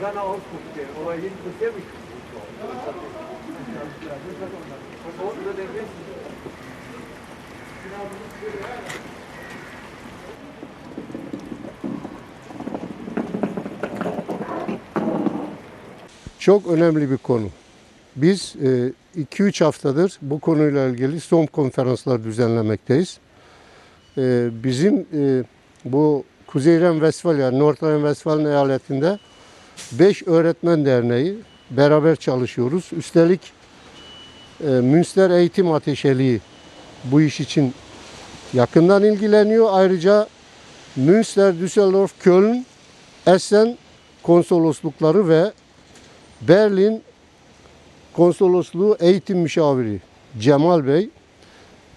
Was wollten Sie denn wissen? Çok önemli bir konu. Biz 2-3 haftadır bu konuyla ilgili son konferanslar düzenlemekteyiz. E, Bizim e, bu Kuzey Ren-Vesfalya, North Ren-Vesfalya eyaletinde 5 öğretmen derneği beraber çalışıyoruz. Üstelik e, Münster Eğitim Ateşeliği bu iş için yakından ilgileniyor. Ayrıca Münster, Düsseldorf, Köln, Essen konsoloslukları ve Berlin Konsolosluğu Eğitim Müşaviri Cemal Bey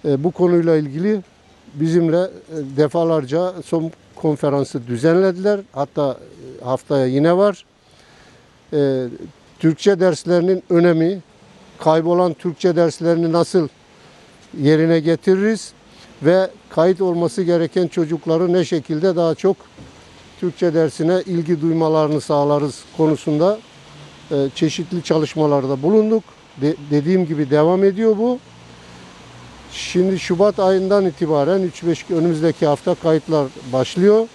e, bu konuyla ilgili bizimle e, defalarca son konferansı düzenlediler. Hatta e, haftaya yine var. E, Türkçe derslerinin önemi, kaybolan Türkçe derslerini nasıl yerine getiririz ve kayıt olması gereken çocukları ne şekilde daha çok Türkçe dersine ilgi duymalarını sağlarız konusunda e, çeşitli çalışmalarda bulunduk. De- dediğim gibi devam ediyor bu. Şimdi Şubat ayından itibaren 3-5 önümüzdeki hafta kayıtlar başlıyor.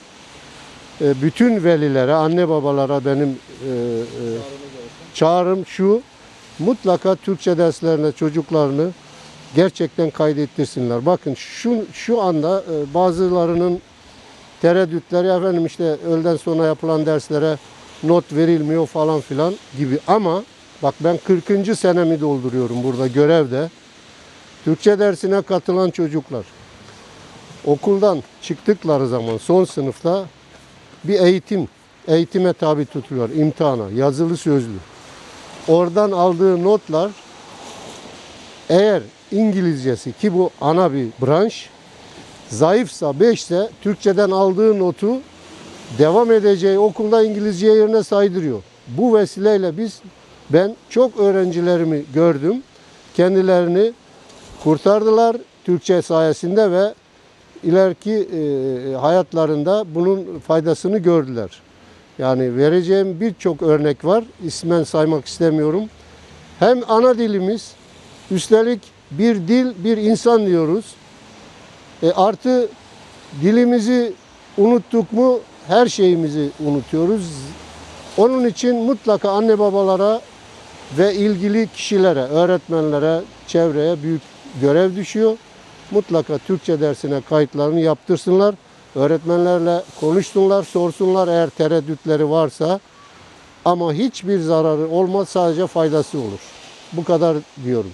E, bütün velilere, anne babalara benim e, e, çağrım şu. Mutlaka Türkçe derslerine çocuklarını gerçekten kaydettirsinler. Bakın şu şu anda bazılarının tereddütleri efendim işte öğleden sonra yapılan derslere not verilmiyor falan filan gibi ama bak ben 40. senemi dolduruyorum burada görevde. Türkçe dersine katılan çocuklar okuldan çıktıkları zaman son sınıfta bir eğitim, eğitime tabi tutuluyor, imtihana, yazılı sözlü. Oradan aldığı notlar eğer İngilizcesi ki bu ana bir branş zayıfsa 5 ise Türkçeden aldığı notu devam edeceği okulda İngilizce yerine saydırıyor. Bu vesileyle biz ben çok öğrencilerimi gördüm. Kendilerini kurtardılar Türkçe sayesinde ve ileriki e, hayatlarında bunun faydasını gördüler. Yani vereceğim birçok örnek var. İsmen saymak istemiyorum. Hem ana dilimiz üstelik bir dil bir insan diyoruz. E, artı dilimizi unuttuk mu her şeyimizi unutuyoruz. Onun için mutlaka anne babalara ve ilgili kişilere, öğretmenlere, çevreye büyük görev düşüyor. Mutlaka Türkçe dersine kayıtlarını yaptırsınlar. Öğretmenlerle konuşsunlar, sorsunlar eğer tereddütleri varsa. Ama hiçbir zararı olmaz, sadece faydası olur. Bu kadar diyorum.